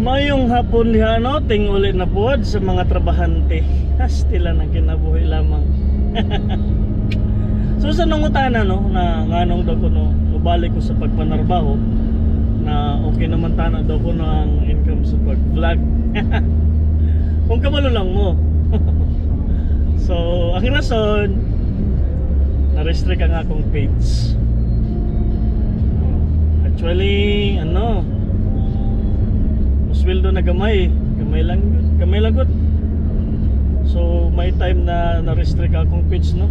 Mayong hapon diha no, ting uli na buwad sa mga trabahante. Hastila ng kinabuhi lamang. so sa nangutana no, na nganong daw ko no, ubalik ko sa pagpanarbaho na okay naman tana daw ko ng income sa pag-vlog. Kung kamalo lang mo. so, ang rason, na-restrict ang akong page. Actually, ano, sweldo na gamay. Gamay lang gamay lang gud so may time na na-restrict akong page no?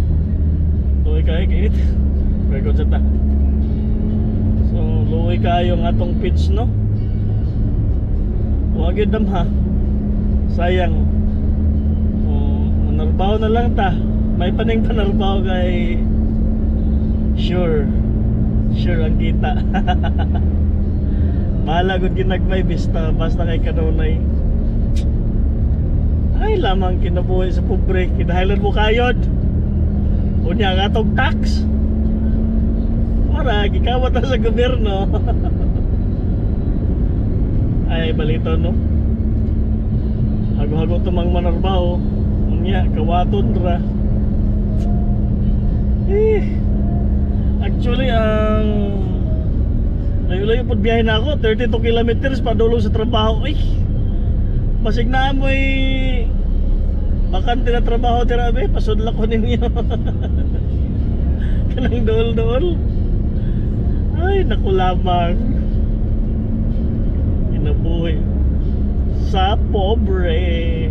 Luoy kayo kainit very good ta. So luoy kayo nga atong page no? Yun dam ha? Sayang. Oh, manarbaho na lang ta. May paning panarbaho kay sure. Sure ang kita Bahala gud ginagmay basta basta kay kanunay. Ay lamang kinabuhi sa pobre kinahanglan mo kayod. Unya nga tong tax. Para gikawat sa gobyerno. Ay balito no. Hago-hago tumang manarbaho. Unya kawaton ra. Eh. Actually ang Layo-layo po na ako, 32 kilometers pa dulo sa trabaho. Ay, basig na mo eh. Bakante na trabaho tira be, pasudla ko ninyo. Kanang dool-dool. Ay, naku lamang. Inabuhi. Sa pobre.